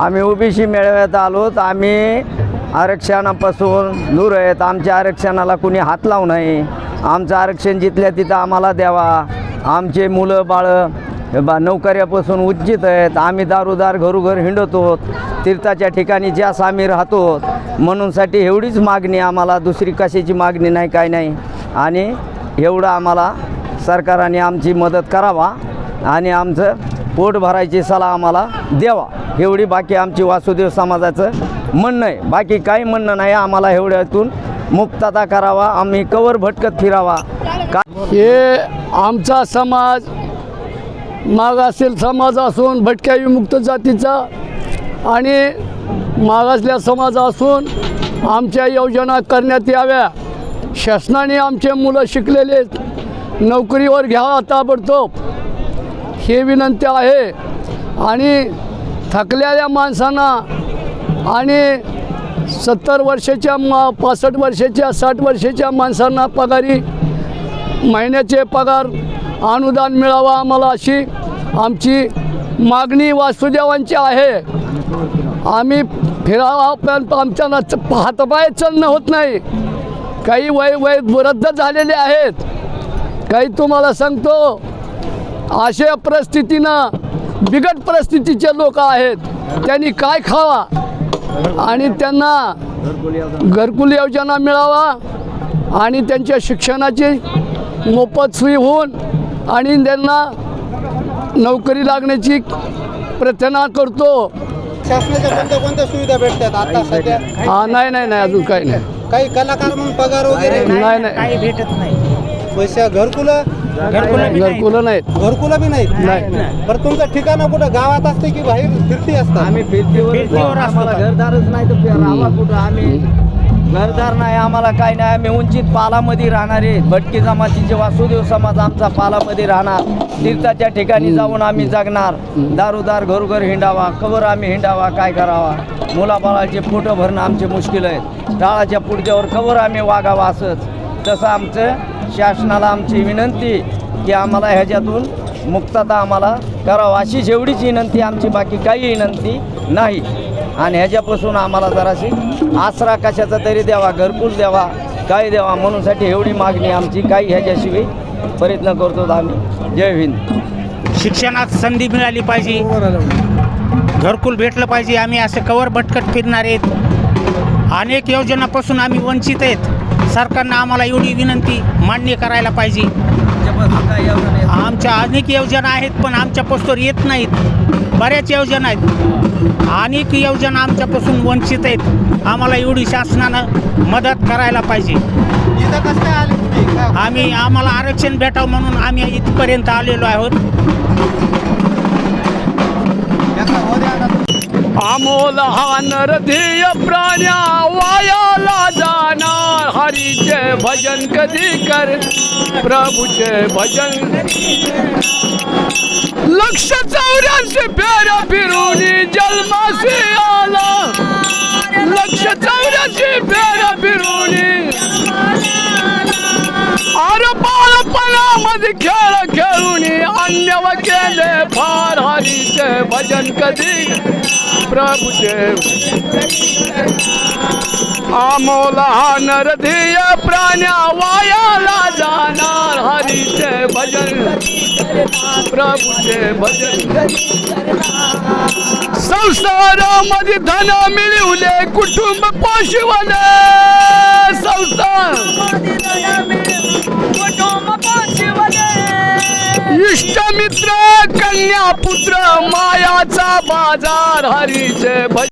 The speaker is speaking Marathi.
आम्ही ओबीसी मेळाव्यात आलो तर आम्ही आरक्षणापासून दूर आहेत. आमच्या आरक्षणाला कुणी हात लावू नये. आमचं आरक्षण जिथल्या तिथं आम्हाला द्यावा. आमचे मुलं बाळं बा नोकऱ्यापासून उज्जित आहेत. आम्ही दारोदार घरोघर हिंडतो तीर्थाच्या ठिकाणी ज्यास आम्ही राहतो म्हणूनसाठी एवढीच मागणी आम्हाला. दुसरी कशाची मागणी नाही काय नाही. आणि एवढं आम्हाला सरकारने आमची मदत करावा. आणि आमचं पोट भरायची सला आम्हाला द्यावा. एवढी बाकी आमची वासुदेव समाजाचं म्हणणं आहे. बाकी काही म्हणणं नाही. आम्हाला एवढ्यातून मुक्तता करावा. आम्ही कवर भटकत फिरावा. का हे आमचा समाज मागासील समाज असून भटक्या विमुक्त जातीचा आणि मागासल्या समाज असून आमच्या योजना करण्यात याव्या. शासनाने आमचे मुलं शिकलेले नोकरीवर घ्यावा ताबडतोब. हे विनंती आहे. आणि थकलेल्या माणसांना आणि सत्तर वर्षाच्या मा पासष्ट वर्षाच्या साठ वर्षाच्या माणसांना पगारी महिन्याचे पगार अनुदान मिळावा आम्हाला अशी आमची मागणी वासुदेवांची आहे. आम्ही फिरावा पण आमच्या हातपाय चालणं होत नाही. काही वय वय वृद्ध झालेले आहेत. काही तुम्हाला सांगतो अशा परिस्थितीनं बिकट परिस्थितीचे लोक आहेत. त्यांनी काय खावा? आणि त्यांना घरकुल योजना मिळावा आणि त्यांच्या शिक्षणाची मोफत सोयी होऊन आणि त्यांना नोकरी लागण्याची प्रार्थना करतो. शासनाच्या कोणत्या कोणत्या सुविधा भेटतात? आता सध्या हा नाही नाही नाही अजून काही नाही. काही कलाकार म्हणून पगार वगैरे? नाही नाही. काही भेटत नाही. पैसा घरकुलं? घरकुलं नाहीत. घरकुलं बी नाहीत. नाही बरं तुमचं ठिकाण कुठं? गावात असते की बाहेर फिरती असतात? आम्ही फिरतीवर आम्हाला? घरदारच नाही तर राहावा कुठं? आम्ही घरदार नाही आम्हाला काय नाही. आम्ही उंचीत पालामध्ये राहणारे भटकी जमातीचे वासुदेव समाज आमचा पालामध्ये राहणार तीर्थाच्या ठिकाणी जाऊन आम्ही जगणार. दारोदार घरोघर हिंडावा. कवर आम्ही हिंडावा. काय करावा? मुलाबाळाचे फोटो भरणं आमचे मुश्किल आहेत. टाळाच्या पुढच्यावर कवर आम्ही वागावा असंच. तसं आमचं शासनाला आमची विनंती की आम्हाला ह्याच्यातून मुक्तता आम्हाला करावं. अशी जेवढीच विनंती आमची बाकी काही विनंती नाही. आणि ह्याच्यापासून आम्हाला जराशी आसरा कशाचा तरी द्यावा घरकुल द्यावा काय द्यावा म्हणूनसाठी एवढी मागणी आमची. काही ह्याच्याशिवाय प्रयत्न करतो आम्ही. जय हिंद. शिक्षणात संधी मिळाली पाहिजे. घरकुल भेटलं पाहिजे. आम्ही असं कवर भटकट फिरणार आहेत. अनेक योजनापासून आम्ही वंचित आहेत. सरकारनं आम्हाला एवढी विनंती मान्य करायला पाहिजे. आमच्या अनेक योजना आहेत पण आमच्या येत नाहीत. बऱ्याच योजना आहेत. अनेक योजना आमच्यापासून वंचित आहेत. आम्हाला एवढी शासनानं मदत करायला पाहिजे. कसं आम्ही आम्हाला आरक्षण भेटावं म्हणून आम्ही इथपर्यंत आलेलो आहोत. आमोल अमोल हा नरधेय प्राण्या. हरीचे भजन कधी कर? प्रभूचे भजन। लक्ष चौऱ्याऐंशी फेऱ्या फिरून जन्माशी आला। लक्ष चौऱ्याऐंशी फेऱ्या फिरून। अरे बालपणामध्ये खेळ खेळून अन्यव केले फार हरीचे भजन कधी प्रभूचे अमोल हा नरधीय प्राण्या वायाला जाणार हरीचे भजन। प्रभूचे भजन। संसारामध्ये धन मिळवले कुटुंब पोषवले। संसार। कन्या पुत्र मायाचा बाजार हरीचे भज